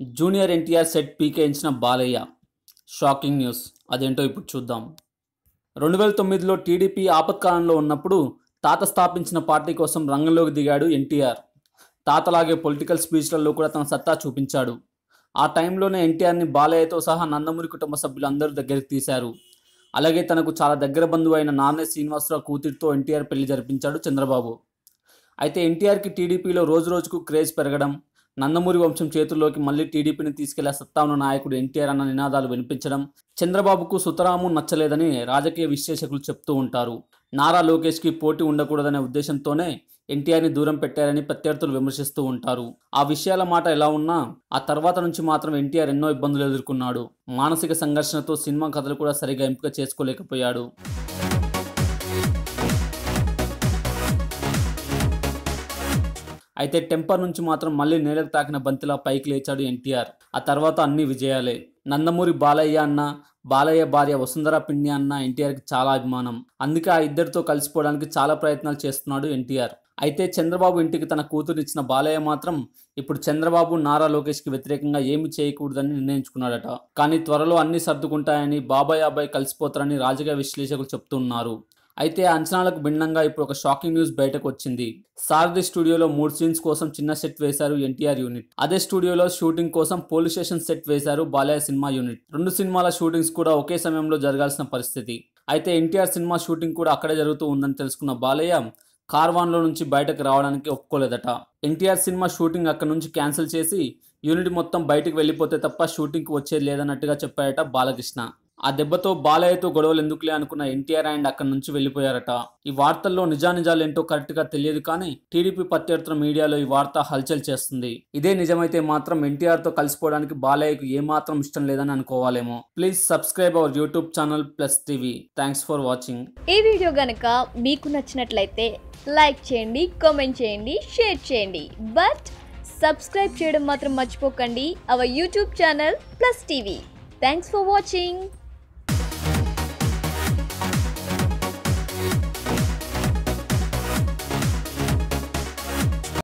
Junior NTR set పీకేయించిన Balayya. Shocking news. అదేంటో ఇప్పుడు చూద్దాం. రెండు వేల తొమ్మిదిలో టీడీపీ ఆపత్కాలంలో ఉన్నప్పుడు తాత స్థాపించిన పార్టీ కోసం రంగంలోకి దిగాడు ఎన్టీఆర్. తాతలాగే పొలిటికల్ స్పీచ్లలో కూడా తన సత్తా చూపించాడు. ఆ టైంలోనే ఎన్టీఆర్ని బాలయ్యతో సహా నందమూరి కుటుంబ సభ్యులు అందరూ దగ్గరికి తీశారు. అలాగే తనకు చాలా దగ్గర బంధువు అయిన నాన్నే శ్రీనివాసరావు కూతురితో ఎన్టీఆర్ పెళ్ళి జరిపించాడు చంద్రబాబు. అయితే ఎన్టీఆర్కి టీడీపీలో రోజు రోజుకు క్రేజ్ పెరగడం నందమూరి వంశం చేతుల్లోకి మళ్ళీ టీడీపీని తీసుకెళ్ళే సత్తా ఉన్న నాయకుడు ఎన్టీఆర్ అన్న నినాదాలు వినిపించడం చంద్రబాబుకు సుతరాము నచ్చలేదని రాజకీయ విశ్లేషకులు చెప్తూ ఉంటారు. నారా లోకేష్కి పోటీ ఉండకూడదనే ఉద్దేశంతోనే ఎన్టీఆర్ని దూరం పెట్టారని ప్రత్యర్థులు విమర్శిస్తూ ఉంటారు. ఆ విషయాల మాట ఎలా ఉన్నా ఆ తర్వాత నుంచి మాత్రం ఎన్టీఆర్ ఎన్నో ఇబ్బందులు ఎదుర్కొన్నాడు. మానసిక సంఘర్షణతో సినిమా కథలు కూడా సరిగా ఎంపిక చేసుకోలేకపోయాడు. అయితే టెంపర్ నుంచి మాత్రం మళ్ళీ నేలకు తాకిన బంతిలా పైకి లేచాడు ఎన్టీఆర్. ఆ తర్వాత అన్ని విజయాలే. నందమూరి బాలయ్య అన్న బాలయ్య భార్య వసుంధర పిండి అన్న ఎన్టీఆర్కి చాలా అభిమానం. అందుకే ఆ ఇద్దరితో కలిసిపోవడానికి చాలా ప్రయత్నాలు చేస్తున్నాడు ఎన్టీఆర్. అయితే చంద్రబాబు ఇంటికి తన కూతురిచ్చిన బాలయ్య మాత్రం ఇప్పుడు చంద్రబాబు నారా లోకేష్కి వ్యతిరేకంగా ఏమి చేయకూడదని నిర్ణయించుకున్నాడట. కానీ త్వరలో అన్ని సర్దుకుంటాయని బాబాయ్ అబ్బాయి కలిసిపోతారని రాజకీయ విశ్లేషకులు చెప్తున్నారు. అయితే అంచనాలకు భిన్నంగా ఇప్పుడు ఒక షాకింగ్ న్యూస్ బయటకు వచ్చింది. సారథి స్టూడియోలో మూడు సీన్స్ కోసం చిన్న సెట్ వేశారు ఎన్టీఆర్ యూనిట్. అదే స్టూడియోలో షూటింగ్ కోసం పోలీస్ స్టేషన్ సెట్ వేశారు బాలయ్య సినిమా యూనిట్. రెండు సినిమాల షూటింగ్స్ కూడా ఒకే సమయంలో జరగాల్సిన పరిస్థితి. అయితే ఎన్టీఆర్ సినిమా షూటింగ్ కూడా అక్కడే జరుగుతూ ఉందని తెలుసుకున్న బాలయ్య కార్వాన్లో నుంచి బయటకు రావడానికి ఒప్పుకోలేదట. ఎన్టీఆర్ సినిమా షూటింగ్ అక్కడ నుంచి క్యాన్సిల్ చేసి యూనిట్ మొత్తం బయటకు వెళ్ళిపోతే తప్ప షూటింగ్కి వచ్చేది లేదన్నట్టుగా చెప్పాడట బాలకృష్ణ. ఆ దెబ్బతో బాలయ్యతో గొడవలు ఎందుకులే అనుకున్న ఎన్టీఆర్ అండ్ అక్కడి నుంచి వెళ్ళిపోయారట. ఈ వార్తల్లో నిజానిజాలు ఏంటో కరెక్ట్గా తెలియదు కానీ టీడీపీ ప్రత్యర్థుల మీడియాలో ఈ వార్త హల్చల్ చేస్తుంది. ఇదే నిజమైతే మాత్రం ఎన్టీఆర్తో కలిసిపోవడానికి బాలయ్యకు ఏమాత్రం ఇష్టం లేదని అనుకోవాలేమో. Please subscribe our YouTube channel Plus TV thanks for watching ఈ వీడియో గనక మీకు నచ్చినట్లయితే లైక్ చేయండి కామెంట్ చేయండి షేర్ చేయండి. బట్ సబ్స్క్రైబ్ చేయడం మాత్రం మర్చిపోకండి. Our YouTube channel Plus TV thanks for watching